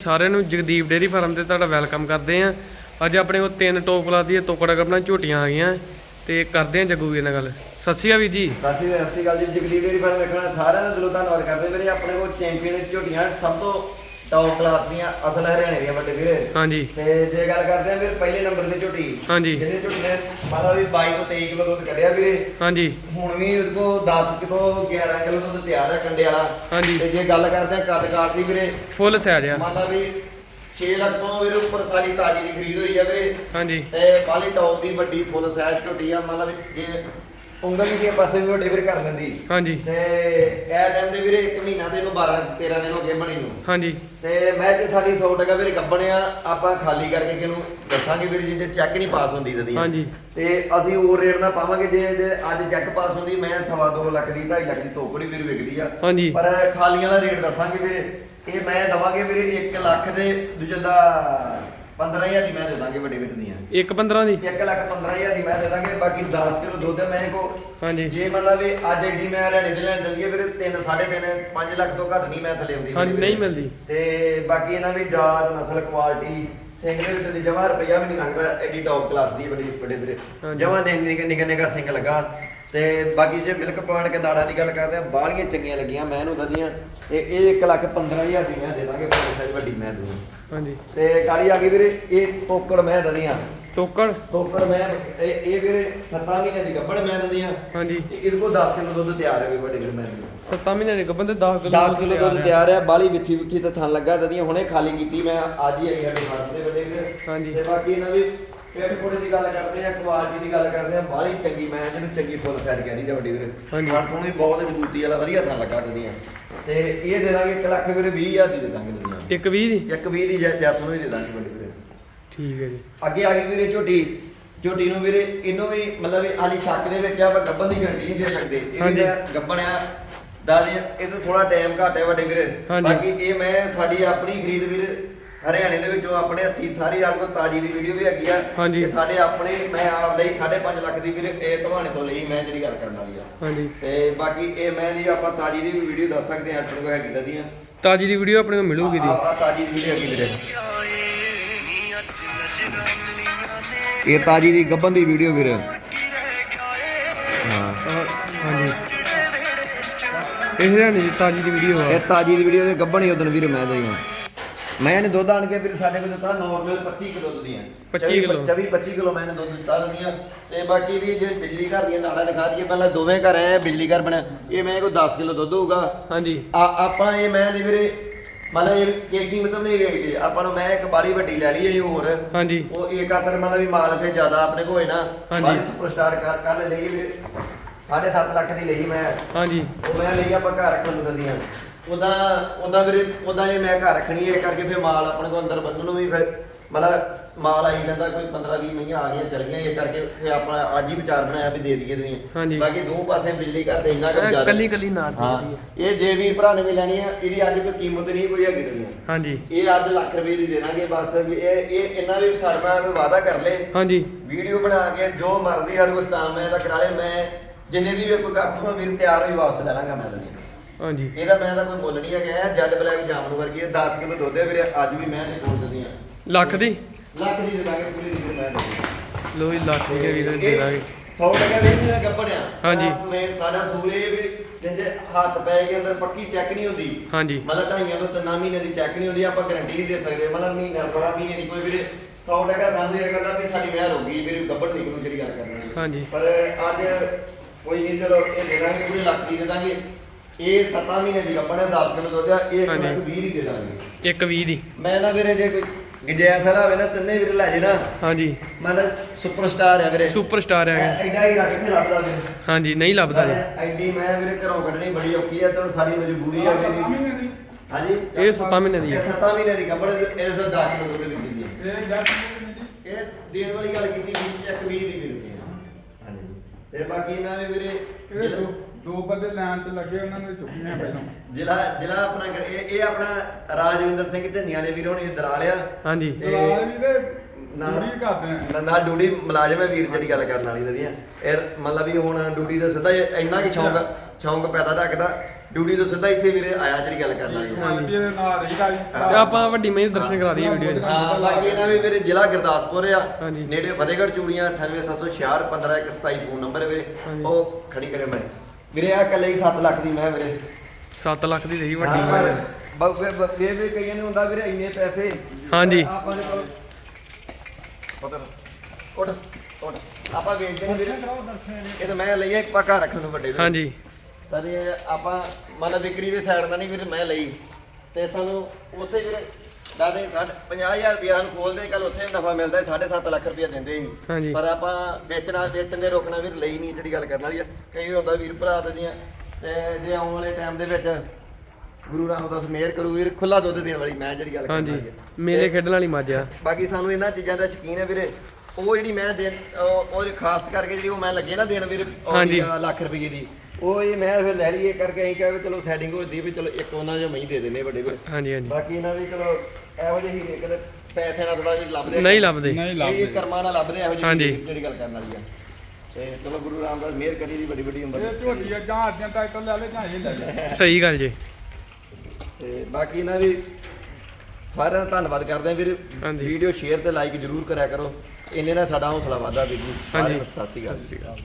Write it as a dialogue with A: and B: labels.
A: ਸਾਰਿਆਂ ਨੂੰ Jagdeep dairy farm ਤੇ ਤੁਹਾਡਾ ਵੈਲਕਮ ਕਰਦੇ ਆਂ ਅੱਜ ਆਪਣੇ ਕੋਲ ਤਿੰਨ ਟੋਪ ਕਲਾਸ ਦੀਆਂ ਤੋਕੜਾ ਕੱਪਣਾ ਝੋਟੀਆਂ ਆ ਗਈਆਂ ਤੇ ਕਰਦੇ ਆਂ ਜੱਗੂ ਵੀਰ ਨਾਲ ਗੱਲ। ਸਤਿ ਸ਼੍ਰੀ ਅਕਾਲ ਵੀਰ ਜੀ।
B: ਸਤਿ ਸ਼੍ਰੀ ਅਕਾਲ ਸਤਿ ਸ਼੍ਰੀ ਅਕਾਲ ਜੀ, ਜਗਦੀਪ ਡੇਰੀ ਫਾਰਮ ਵੇਖਣਾ ਸਾਰਿਆਂ ਦਾ ਦਿਲੋਂ ਧੰਨਵਾਦ ਕਰਦੇ ਵੀਰੇ ਆਪਣੇ ਕੋਲ ਚੈਂਪੀਅਨ ਝੋਟੀਆਂ ਸਭ ਤੋਂ ਟੌਪ ਕਲਾਸ ਦੀਆਂ ਅਸਲ ਹਰਿਆਣੇ ਦੀਆਂ ਵੱਡੇ ਵੀਰੇ।
A: ਹਾਂਜੀ।
B: ਤੇ ਜੇ ਗੱਲ ਕਰਦੇ ਆ ਵੀਰ ਪਹਿਲੇ ਨੰਬਰ ਦੀ ਝੋਟੀ।
A: ਹਾਂਜੀ।
B: ਜਿਹਨੇ ਝੋਟੀ ਨੇ ਮਤਲਬ ਵੀ 22 ਤੋਂ 23 ਕਿਲੋ ਦੁੱਧ ਕੱਢਿਆ ਵੀਰੇ।
A: ਹਾਂਜੀ।
B: ਹੁਣ ਵੀ ਉਹਦੇ ਕੋਲ 10 ਕਿਲੋ 11 ਕਿਲੋ ਦੁੱਧ ਤਿਆਰ ਹੈ ਕੰਡੇ ਵਾਲਾ।
A: ਹਾਂਜੀ।
B: ਤੇ ਜੇ ਗੱਲ ਕਰਦੇ ਆ ਕੱਦ ਕਾਟ ਦੀ ਵੀਰੇ
A: ਫੁੱਲ ਸਾਈਜ਼ ਆ।
B: ਮਤਲਬ ਵੀ 6 ਲੱਖ ਤੋਂ ਵੀਰੇ ਉੱਪਰ ਸਾਰੀ ਤਾਜੀ ਦੀ ਖਰੀਦ ਹੋਈ ਆ ਵੀਰੇ।
A: ਹਾਂਜੀ।
B: ਤੇ ਬਾਲੀ ਟੌਪ ਦੀ ਵੱਡੀ ਫੁੱਲ ਸਾਈਜ਼ ਝੋਟੀ ਆ। ਮਤਲਬ ਵੀ ਜੇ ਉਂਗਲ ਦੇ ਪਾਸੇ ਵੀ ਵੱਡੇ ਵੀਰ ਕਰ ਦਿੰਦੀ।
A: ਹਾਂਜੀ।
B: ਤੇ ਇਹ ਟਾਈਮ ਦੇ ਵੀਰੇ 1 ਮਹੀਨਾ ਤੇ ਇਹਨੂੰ 12 13 ਦਿਨ ਹੋ ਗਏ ਬਣੀ ਨੂੰ।
A: ਹਾਂਜੀ।
B: ਤੇ ਮੈਂ ਤੇ ਸਾਡੀ 100 ਟਕਾ ਵੀਰੇ ਗੱਬਣਿਆ ਆਪਾਂ ਖਾਲੀ ਕਰਕੇ ਕਿਹਨੂੰ ਦੱਸਾਂਗੇ ਵੀਰੇ ਜਿੱਦੇ ਚੈੱਕ ਨਹੀਂ ਪਾਸ ਹੁੰਦੀ ਤਦੀ
A: ਹਾਂਜੀ।
B: ਤੇ ਅਸੀਂ ਹੋਰ ਰੇਟ ਦਾ ਪਾਵਾਂਗੇ ਜੇ ਜੇ ਅੱਜ ਚੈੱਕ ਪਾਸ ਹੁੰਦੀ ਮੈਂ ਸਵਾ ਦੋ ਲੱਖ ਦੀ 2.5 ਲੱਖ ਦੀ ਤੋਕੜੀ ਵੀਰ ਵਿਕਦੀ ਆ।
A: ਹਾਂਜੀ।
B: ਪਰ ਖਾਲੀਆਂ ਦਾ ਰੇਟ ਦੱਸਾਂਗੇ ਵੀਰੇ। ਇਹ ਮੈਂ ਦਵਾਂਗੇ ਵੀਰੇ 1 ਲੱਖ ਦੇ ਦੂਜੇ ਦਾ 15000 ਦੀ ਮੈਂ ਦੇ ਦਾਂਗੇ ਵੱਡੇ ਵੀਰ ਦੀਆਂ।
A: 1 15 ਦੀ?
B: 1 ਲੱਖ 15000 ਦੀ ਮੈਂ ਦੇ ਦਾਂਗੇ ਬਾਕੀ 10 ਕਿਲੋ ਦੁੱਧ ਹੈ ਮੈਂ ਕੋ
A: ਹਾਂਜੀ।
B: ਜੇ ਮਤਲਬ ਵੀ ਅੱਜ ਐਡੀ ਮੈਂ ਹਰਿਆਣੇ ਦੇ ਲੈਣ ਹੈ ਫਿਰ 3 3.5 5 ਲੱਖ ਤੋਂ ਘੱਟ ਨਹੀਂ ਮੈਂ ਥੱਲੇ ਆਉਂਦੀ
A: ਹਾਂਜੀ। ਨਹੀਂ ਮਿਲਦੀ।
B: ਤੇ ਬਾਕੀ ਇਹਨਾਂ ਵੀ ਜਾਤ ਨਸਲ ਕੁਆਲਿਟੀ ਦੇ ਵਿੱਚ ਤੇ ਜਮਾ ਰੁਪਈਆ ਵੀ ਨਹੀਂ ਲੰਘਦਾ ਐਡੀ ਟੌਪ ਕਲਾਸ ਦੀ ਬੜੀ ਵੱਡੇ ਵੀਰੇ। ਜਮਾ ਨੇ ਨਿੱਕੇ ਨਿੱਕੇ ਨਿੱਕਾ ਸਿੰਘ ਲੱਗਾ। ਤੇ ਬਾਕੀ ਜੇ ਮਿਲਕ ਪੁਆਇੰਟ ਕੇ ਦਾੜਾ ਦੀ ਗੱਲ ਕਰਦੇ ਆ ਬਾਹਲੀਆਂ ਚੰਗੀਆਂ ਲੱਗੀਆਂ ਮੈਂ ਇਹਨੂੰ ਦਦੀਆਂ। ਇਹ ਇਹ 1 ਲੱਖ 15000 ਦੀ ਮੈਂ ਦੇ ਦਾਂਗੇ ਕੋਈ ਸਾਈਜ਼ ਵੱਡੀ ਮੈਂ ਦੂੰ।
A: ਹਾਂਜੀ।
B: ਤੇ ਗਾੜੀ ਆ ਗਈ ਵੀਰੇ ਇਹ ਤੋਕੜ ਮੈਂ ਦਦੀਆਂ।
A: ਟੋਕੜ
B: ਤੋਕੜ ਮੈਂ ਇਹ ਇਹ ਵੀਰੇ 7 ਮਹੀਨੇ ਦੀ ਗੱਭਣ ਮੈਂ ਦਦੀਆਂ।
A: ਹਾਂਜੀ।
B: ਇਹਦੇ ਕੋਲ 10 ਕਿਲੋ ਦੁੱਧ ਤਿਆਰ ਹੈ ਵੀ ਵੱਡੇ ਵੀਰ ਮੈਂ ਦੂੰ।
A: 7 ਮਹੀਨੇ ਦੇ ਗੱਬਨ ਤੇ 10 ਕਿਲੋ
B: 10 ਕਿਲੋ ਦੁੱਧ ਤਿਆਰ ਹੈ ਬਾਲੀ ਵਿੱਥੀ ਵਿੱਥੀ ਤੇ ਥਣ ਲੱਗਾ ਦਦੀਆਂ ਹੁਣੇ ਖਾਲੀ ਕੀਤੀ ਮੈਂ ਅੱਜ ਹੀ ਆਈ ਸਾਡੇ ਫਾਰਮ ਦੇ ਵੱਡੇ ਵੀਰ।
A: ਹਾਂਜੀ।
B: ਤੇ ਬਾਕੀ ਇਹਨਾਂ ਦੀ ਪੇਟ ਕੋੜੇ ਦੀ ਗੱਲ ਕਰਦੇ ਆ ਕੁਆਲਿਟੀ ਦੀ ਗੱਲ ਕਰਦੇ ਆ ਬਾਲੀ ਚੰਗੀ ਮੈਂ ਜਿਹਨੂੰ ਚੰਗੀ ਫੁੱਲ ਸਾਈਜ਼ ਕਹਿੰਦੀ ਤੇ ਵੱਡੀ ਵੀਰ।
A: ਹਾਂਜੀ।
B: ਥਣ ਥੁਣ ਵੀ ਬਹੁਤ ਮਜ਼ਬੂਤੀ ਵਾਲਾ ਵਧੀਆ ਥਣ ਲੱਗਾ ਦਦੀਆਂ ਤੇ ਇਹ ਦੇ ਦਾਂਗੇ 1 ਲੱਖ ਵੀਰੇ 20000 ਦੀ ਦੇ ਦਾਂਗੇ ਦਦੀਆਂ
A: ਇੱਕ 20 ਦੀ?
B: ਇੱਕ 20 ਦੀ ਜੈਸ ਨੂੰ ਵੀ ਦੇ ਦਾਂਗੇ ਵੱਡੀ ਵੀਰੇ।
A: ਠੀਕ ਹੈ ਜੀ।
B: ਅੱਗੇ ਆ ਗਈ ਵੀਰੇ ਝੋਟੀ। ਝੋਟੀ ਨੂੰ ਵੀਰੇ ਇਹਨੂੰ ਵੀ ਮਤਲਬ ਵੀ ਹਾਲੀ ਸ਼ੱਕ ਦੇ ਵਿੱਚ ਆ ਆਪਾਂ ਗੱਬਨ ਦੀ ਗਾਰੰਟੀ ਨਹੀਂ ਦੇ ਸਕਦੇ। ਇਹ ਵੀ
A: ਹਾਂਜੀ।
B: ਮੈਂ ਗੱਬਣ ਆ ਦਾਦੀ ਇਹਨੂੰ ਥੋੜਾ ਟਾਈਮ ਘੱਟ ਹੈ ਵੱਡੇ ਵੀਰੇ।
A: ਹਾਂਜੀ।
B: ਬਾਕੀ ਇਹ ਮੈਂ ਸਾਡੀ ਆਪਣੀ ਖਰੀਦ ਵੀਰ ਹਰਿਆਣੇ ਦੇ ਵਿੱਚੋਂ ਆਪਣੇ ਹੱਥੀ ਸਾਰੀ ਸਾਡੇ ਕੋਲ ਤਾਜੀ ਦੀ ਵੀਡੀਓ ਵੀ ਹੈਗੀ ਆ
A: ਹਾਂਜੀ।
B: ਸਾਡੇ ਆਪਣੇ ਮੈਂ ਆਪ ਲਈ 5.5 ਲੱਖ ਦੀ ਵੀਰੇ ਇਹ ਢਵਾਣੇ ਤੋਂ ਲਈ ਮੈਂ ਜਿਹੜੀ ਗੱਲ ਕਰਨ ਵਾਲੀ ਆ।
A: ਹਾਂਜੀ।
B: ਤੇ ਬਾਕੀ ਇਹ ਮੈਂ ਜੀ ਆਪਾਂ ਤਾਜੀ ਦੀ ਵੀ ਵੀਡੀਓ ਦੱਸ ਸਕਦੇ ਹਾਂ ਆਪਣੇ ਕੋਲ ਹੈਗੀ ਤਦੀਆਂ
A: ਤਾਜੀ ਦੀ ਵੀਡੀਓ ਆਪਣੇ ਕੋਲ ਮਿਲੂਗੀ ਦੀ
B: ਆ ਤਾਜੀ ਦੀ ਵੀਡੀਓ ਹੈਗੀ ਵੀਰੇ। ਇਹ ਤਾਜੀ ਦੀ ਗੱਬਨ ਦੀ ਵੀਡੀਓ ਵੀਰੇ। ਹਾਂ।
A: ਹਾਂਜੀ। ਇਹ ਹਰਿਆਣੇ ਦੀ ਤਾਜੀ ਦੀ ਵੀਡੀਓ ਆ।
B: ਇਹ ਤਾਜੀ ਦੀ ਵੀਡੀਓ ਦੇ ਗੱਬਣ ਹੀ ਉਦੋਂ ਵੀਰੇ ਮੈਂ ਦਈਆਂ ਮੈਂ ਇਹਨੇ ਦੁੱਧ ਆਣ ਕੇ ਵੀਰੇ ਸਾਡੇ ਕੋਲ ਦਿੱਤਾ ਨਾਰਮਲ 25 ਕਿਲੋ ਦੁੱਧ ਦੀਆਂ।
A: 25 ਕਿਲੋ।
B: 24 25 ਕਿਲੋ ਮੈਂ ਇਹਨੇ ਦੁੱਧ ਦਿੱਤਾ ਦੀਆਂ। ਤੇ ਬਾਕੀ ਦੀ ਜੇ ਬਿਜਲੀ ਘਰ ਦੀਆਂ ਨਾੜਾ ਦਿਖਾ ਦਈਏ ਪਹਿਲਾਂ ਦੋਵੇਂ ਘਰ ਐ ਬਿਜਲੀ ਘਰ ਬਣਿਆ ਇਹ ਮੈਂ ਕੋਲ 10 ਕਿਲੋ ਦੁੱਧ ਹੋਊਗਾ।
A: ਹਾਂਜੀ।
B: ਆ ਆਪਾਂ ਇਹ ਮੈਂ ਦੀ ਵੀਰੇ ਮਤਲਬ ਇਹ ਕੇਕਿੰਗ ਮਤਲਬ ਨਹੀਂ ਵੇਚਦੇ। ਆਪਾਂ ਨੂੰ ਮੈਂ ਇੱਕ ਬਾੜੀ ਵੱਡੀ ਲੈ ਲਈ ਇਹ ਹੋਰ।
A: ਹਾਂਜੀ।
B: ਉਹ ਇੱਕ ਆਤਰ ਮਤਲਬ ਵੀ ਮਾਲ ਫੇ ਜ਼ਿਆਦਾ ਆਪਣੇ ਕੋਲ ਹੋਏ ਨਾ।
A: ਹਾਂਜੀ।
B: ਸੁਪਰਸਟਾਰ ਕਰ ਕਰ ਲਈ ਵੀ 7.5 ਲੱਖ ਦੀ ਲਈ ਮੈਂ।
A: ਹਾਂਜੀ।
B: ਉਹ ਮੈਂ ਲਈ ਆਪਾਂ ਘਰ ਰੱਖਣ ਨੂੰ ਦਦੀਆਂ। ਉਦਾਂ ਉਦਾਂ ਵੀਰੇ ਉਦਾਂ ਇਹ ਮੈਂ ਘਰ ਰੱਖਣੀ ਹੈ ਕਰਕੇ ਫਿਰ ਮਾਲ ਆਪਣੇ ਕੋਲ ਅੰਦਰ ਬੰਨਣ ਨੂੰ ਵੀ ਫਿਰ ਮਤਲਬ ਮਾਲ ਆਈ ਜਾਂਦਾ ਕੋਈ 15 20 ਮਹੀਆਂ ਆ ਗਈਆਂ ਚਲ ਗਈਆਂ ਇਹ ਕਰਕੇ ਫਿਰ ਆਪਣਾ ਅੱਜ ਹੀ ਵਿਚਾਰ ਬਣਾਇਆ ਵੀ ਦੇ ਦਈਏ
A: ਹਾਂਜੀ।
B: ਬਾਕੀ ਦੋ ਪਾਸੇ ਬਿਜਲੀ ਘਰ ਦੇ ਇੰਨਾ ਕੁ ਜ਼ਿਆਦਾ।
A: ਕੱਲੀ ਕੱਲੀ ਨਾੜ ਦੀ
B: ਹਾਂ।
A: ਹੈ।
B: ਇਹ ਜੇ ਵੀਰ ਭਰਾ ਨੇ ਵੀ ਲੈਣੀ ਆ ਇਹਦੀ ਅੱਜ ਕੋਈ ਕੀਮਤ ਨਹੀਂ ਕੋਈ ਹੈਗੀ ਦੁਨੀਆ
A: ਹਾਂਜੀ।
B: ਇਹ ਅੱਜ ਲੱਖ ਰੁਪਏ ਦੀ ਦੇ ਦਾਂਗੇ ਬਸ ਵੀ ਇਹ ਇਹ ਇਹਨਾਂ ਵੀ ਸਾਡਾ ਕੋਈ ਵਾਅਦਾ ਕਰ ਲੇ।
A: ਹਾਂਜੀ।
B: ਵੀਡੀਓ ਬਣਾ ਕੇ ਜੋ ਮਰਜ਼ੀ ਸਾਡੇ ਕੋਲ ਸਟਾਮ ਮੈਂ ਦਾ ਕਰਾ ਲੇ ਮੈਂ ਜਿੰਨੇ ਦੀ ਵੀ ਕੋਈ ਕੱਥੋਂ ਵੀਰ ਤਿਆਰ ਹੋਈ ਵਾਪਸ ਲੈ ਲਾਂਗਾ ਮੈਂ ਦੁਨੀਆ
A: ਹਾਂਜੀ।
B: ਇਹਦਾ ਮੈਂ ਤਾਂ ਕੋਈ ਮੁੱਲ ਨਹੀਂ ਹੈਗਾ ਜੱਡ ਬਲੈਕ ਜਾਮਨ ਵਰਗੀ ਹੈ 10 ਕਿਲੋ ਦੁੱਧ ਹੈ ਵੀਰੇ ਅੱਜ ਵੀ ਮੈਂ ਨਹੀਂ ਕੋਲ ਦਿੰਦੀ ਆ।
A: ਲੱਖ ਦੀ?
B: ਲੱਖ ਦੀ ਦੇ ਦਾਂਗੇ ਪੂਰੀ ਦੀ ਮੈਂ
A: ਲੋ ਜੀ ਲੱਖ ਦੀ ਵੀਰ ਦੇ ਦਾਂਗੇ।
B: 100 ਟਕਾ ਦੇ ਮੈਂ ਗੱਬੜਿਆ
A: ਹਾਂਜੀ।
B: ਮੈਂ ਸਾਡਾ ਸੂਲੇ ਵੀ ਜਿੰਦੇ ਹੱਥ ਪੈ ਕੇ ਅੰਦਰ ਪੱਕੀ ਚੈੱਕ ਨਹੀਂ ਹੁੰਦੀ।
A: ਹਾਂਜੀ।
B: ਮਤਲਬ ਢਾਈਆਂ ਤੋਂ ਤਿੰਨਾਂ ਮਹੀਨੇ ਦੀ ਚੈੱਕ ਨਹੀਂ ਹੁੰਦੀ ਆਪਾਂ ਗਾਰੰਟੀ ਨਹੀਂ ਦੇ ਸਕਦੇ ਮਤਲਬ ਮਹੀਨਾ ਥੋੜਾ ਮਹੀਨੇ ਦੀ ਕੋਈ ਵੀਰੇ 100 ਟਕਾ ਸਾਨੂੰ ਇਹ ਕਹਿੰਦਾ ਵੀ ਸਾਡੀ ਮਿਹਰ ਹੋ ਗਈ ਵੀਰੇ ਗੱਬੜ ਨਿਕਲੂ ਜਿਹੜੀ ਗੱਲ ਕਰਨੀ
A: ਹਾਂਜੀ।
B: ਪਰ ਅੱਜ ਕੋਈ ਨਹੀਂ ਚਲੋ ਇਹ ਦੇ ਦਾਂਗੇ ਪੂਰੇ ਲੱਖ ਦੀ ਦੇ ਦਾਂਗੇ। ਇਹ 7 ਮਹੀਨੇ ਦੀ ਗੱਬੜ ਹੈ 10 ਕਿਲੋ ਦੁੱਧ ਆ ਇਹ ਇੱਕ
A: ਹਾਂਜੀ।
B: ਲੱਖ 20 ਦੀ ਦੇ ਦਾਂਗੇ।
A: ਇੱਕ 20 ਦੀ।
B: ਮੈਂ ਨਾ ਵੀਰੇ ਜੇ ਕੋਈ ਗਜੈਸ ਵਾਲਾ ਹੋਵੇ ਨਾ ਤਿੰਨੇ ਵੀਰੇ ਲੈ ਜੇ ਨਾ।
A: ਹਾਂਜੀ।
B: ਮਤਲਬ ਸੁਪਰਸਟਾਰ ਹੈ ਵੀਰੇ।
A: ਸੁਪਰ ਸਟਾਰ ਹੈ
B: ਐ- ਐਡਾ ਹੀ ਰੱਖ ਕੇ ਲੱਭਦਾ ਵੀਰੇ।
A: ਹਾਂਜੀ ਨਹੀਂ ਲੱਭਦਾ ਜੀ।
B: ਐਡੀ ਮੈਂ ਵੀਰੇ ਘਰੋਂ ਕੱਢਣੀ ਬੜੀ ਔਖੀ ਹੈ ਚਲੋ ਸਾਡੀ ਮਜਬੂਰੀ ਹੈ ਮੇਰੀ। ਹਾਂਜੀ।
A: ਇਹ 7 ਮਹੀਨੇ ਦੀ
B: ਇਹ
A: ਹੈ
B: 7 ਮਹੀਨੇ ਦੀ ਕੱਪੜੇ ਇਹ ਤਾਂ 10 ਕਿਲੋ ਦੁੱਧ ਵਿਕਦੀ ਹੈ
C: ਇਹ ਨੂੰ
B: ਦੇਣ ਵਾਲੀ ਗੱਲ ਕੀਤੀ ਵੀ ਇੱਕ 20 ਦੀ ਮਿਲਦੀ ਹੈ ਹਾਂਜੀ। ਤੇ ਬਾਕੀ ਇਹਨਾਂ ਨੇ ਵੀਰੇ
C: ਇਹ
B: ਜ਼ਿਲ੍ਹਾ-
C: ਦੋ ਬੰਦੇ ਲਾਈਨ 'ਚ ਲੱਗੇ ਉਹਨਾਂ ਨੇ ਚੁੱਕੀਆਂ ਪਹਿਲਾਂ।
B: ਜ਼ਿਲ੍ਹਾ ਜ਼ਿਲ੍ਹਾ ਆਪਣਾ ਇਹ ਇਹ ਆਪਣਾ ਰਾਜਵਿੰਦਰ ਸਿੰਘ ਝੰਨੀਆਂ ਵਾਲੇ ਵੀਰ ਹੋਣੀ ਦਲਾਲ ਆ।
A: ਹਾਂਜੀ।
B: ਤੇ-
C: ਦਲਾਲ ਵੀ ਤੇ
B: ਨਾਲ-
C: ਪੂਰੀ ਕਰਦੇ ਆ
B: ਨਾਲ- ਨਾਲ ਡਿਊਟੀ ਮੁਲਾਜ਼ਮ ਹੈ ਵੀਰ ਜਿਹੜੀ ਗੱਲ ਕਰਨ ਵਾਲੀ ਵਧੀਆ ਇਹ ਮਤਲਬ ਵੀ ਹੁਣ ਡਿਊਟੀ ਦਾ ਸਿੱਧਾ ਇੰਨਾ ਕਿ ਸ਼ੌਂਕ ਸ਼ੌਂਕ ਪੈਦਾ ਰੱਖਦਾ ਡਿਊਟੀ ਤੋਂ ਸਿੱਧਾ ਇੱਥੇ ਵੀਰੇ ਆਇਆ ਜਿਹੜੀ ਗੱਲ ਕਰਨਾ
C: ਇਹਦੇ ਨਾਲ ਰਹੀਦਾ ਜੀ।
A: ਤੇ ਆਪਾਂ ਵੱਡੀ ਮਹੀਂ ਦੇ ਦਰਸ਼ਨ ਕਰਾ ਦਈਏ ਵੀਡੀਓ 'ਚ।
B: ਹਾਂ ਬਾਕੀ ਇਹਨਾਂ ਵੀ ਵੀਰੇ ਜ਼ਿਲ੍ਹਾ ਗੁਰਦਾਸਪੁਰ ਆ।
A: ਹਾਂਜੀ।
B: ਨੇੜੇ ਫਤਿਹਗੜ੍ਹ ਚੂੜੀਆਂ 98746 15127 ਫੋਨ ਨੰਬਰ ਵੀਰੇ। ਉਹ ਖੜੀ ਕਰੇ ਮੈਂ। ਵੀਰੇ ਆ ਕੱਲੇ ਹੀ 7 ਲੱਖ ਦੀ ਮੈਂ ਵੀਰੇ।
A: 7 ਲੱਖ ਦੀ ਰਹੀ ਵੱਡੀ
B: ਬ- ਵੇ ਵੇ ਕਈਆਂ ਨੂੰ ਹੁੰਦਾ ਵੀਰੇ ਇੰਨੇ ਪੈਸੇ।
A: ਹਾਂਜੀ।
B: ਆਪਾਂ ਦੇ ਕੋਲ ਪਤਾ ਉੱਠ ਉੱਠ। ਆਪਾਂ ਵੇਚਦੇ ਨੇ ਵੀਰੇ। ਇਹ ਤਾਂ ਮੈਂ ਲਈ ਆ ਇੱਕ ਪੱਕਾ ਰੱਖਣ ਨੂੰ ਵੱਡੇ।
A: ਹਾਂਜੀ।
B: ਤਾਂ ਇਹ ਆਪਾਂ ਮਤਲਬ ਵਿਕਰੀ ਦੇ ਸਾਈਡ ਦਾ ਨਹੀਂ ਵੀਰੇ ਮੈਂ ਲਈ। ਤੇ ਸਾਨੂੰ ਉੱਥੇ ਵੀਰੇ ਦਾਦੇ 50000 ਰੁਪਇਆ ਸਾਨੂੰ ਖੋਲਦੇ ਕੱਲ ਉੱਥੇ ਨਫਾ ਮਿਲਦਾ 7.5 ਲੱਖ ਰੁਪਇਆ ਦਿੰਦੇ
A: ਹਾਂਜੀ।
B: ਸੀ ਪਰ ਆਪਾਂ ਵੇਚਣਾ ਵੇਚਣ ਦੇ ਰੋਕਣਾ ਵੀਰ ਲਈ ਨਹੀਂ ਜਿਹੜੀ ਗੱਲ ਕਰਨ ਵਾਲੀ ਆ। ਕਈ ਹੁੰਦਾ ਵੀਰ ਭਰਾ ਤੇ ਦੀਆਂ ਤੇ ਜੇ ਆਉਣ ਵਾਲੇ ਟਾਈਮ ਦੇ ਵਿੱਚ ਗੁਰੂ ਰਾਮਦਾਸ ਮਿਹਰ ਕਰੂ ਵੀਰ ਖੁੱਲਾ ਦੁੱਧ ਦੇਣ ਵਾਲੀ ਮੈਂ ਜਿਹੜੀ ਗੱਲ ਕਰਨ
A: ਹਾਂਜੀ।
B: ਵਾਲੀ ਆ।
A: ਮੇਲੇ
B: ਤੇ
A: ਖੇਡਣ ਵਾਲੀ ਮੱਝ ਆ।
B: ਬਾਕੀ ਸਾਨੂੰ ਇਹਨਾਂ ਚੀਜ਼ਾਂ ਦਾ ਸ਼ਕੀਨ ਹੈ ਵੀਰੇ ਉਹ ਜਿਹੜੀ ਮੈਂ ਉਹ ਉਹ ਖਾਸ ਕਰਕੇ ਜਿਹੜੀ ਉਹ ਮੈਂ ਲੱਗੇ ਨਾ ਦੇਣ ਵੀਰੇ ਉਹ
A: ਹਾਂਜੀ।
B: ਲੱਖ ਰੁਪਏ ਦੀ। ਉਹ ਇਹ ਮੈਂ ਫਿਰ ਲੈ ਲਈ ਇਹ ਕਰਕੇ ਅਸੀਂ ਕਿਹਾ ਵੀ ਚਲੋ ਸੈਟਿੰਗ ਹੋ ਜਾਂਦੀ ਵੀ ਚਲੋ ਇੱਕ ਉਹਨਾਂ ਜਿਹਾ ਮਹੀਂ ਦੇ ਦਿੰਨੇ ਵੱਡੇ ਵੀਰੇ।
A: ਹਾਂਜੀ ਹਾਂਜੀ।
B: ਬਾਕੀ ਇਹਨਾਂ ਵੀ ਚਲੋ ਇਹੋ ਜਿਹੇ ਹੀਰੇ ਕਦੇ ਪੈਸੇ ਨਾਲ ਥੋੜਾ ਜਿਹਾ ਲੱਭਦੇ
A: ਨਹੀਂ ਲੱਭਦੇ।
C: ਨਹੀਂ
B: ਇਹ
C: ਲੱਭਦੇ
B: ਕਰਮਾਂ ਨਾਲ ਲੱਭਦੇ ਇਹੋ ਜਿਹੇ। ਹੀਰੇ ਜਿਹੜੀ ਗੱਲ ਕਰਨ ਵਾਲੀ ਆ। ਤੇ ਚਲੋ ਗੁਰੂ ਰਾਮਦਾਸ ਮਿਹਰ ਕਰੀ ਦੀ ਵੱਡੀ ਵੱਡੀ ਉਮਰ
C: ਇਹ ਝੋਟੀ ਆ ਜਾਂ ਅੱਜਿਆਂ ਟਾਈਟਲ ਲੈ ਲੈ ਜਾਂ ਇਹ ਲੈ ਲੈ।
A: ਸਹੀ ਗੱਲ ਜੀ।
B: ਤੇ ਬਾਕੀ ਇਹਨਾਂ ਵੀ ਸਾਰਿਆਂ ਦਾ ਧੰਨਵਾਦ ਕਰਦੇ ਆ ਵੀਰ।
A: ਹਾਂਜੀ।
B: ਵੀਡੀਓ ਸ਼ੇਅਰ ਤੇ ਲਾਈਕ ਜਰੂਰ ਕਰਿਆ ਕਰੋ। ਇੰਨੇ ਨਾਲ ਸਾਡਾ ਹੌਸਲਾ ਵਧਦਾ ਵੀਰ ਜੀ।
A: ਹਾਂਜੀ।
B: ਸਤਿ ਸ਼੍ਰੀ ਅਕਾਲ।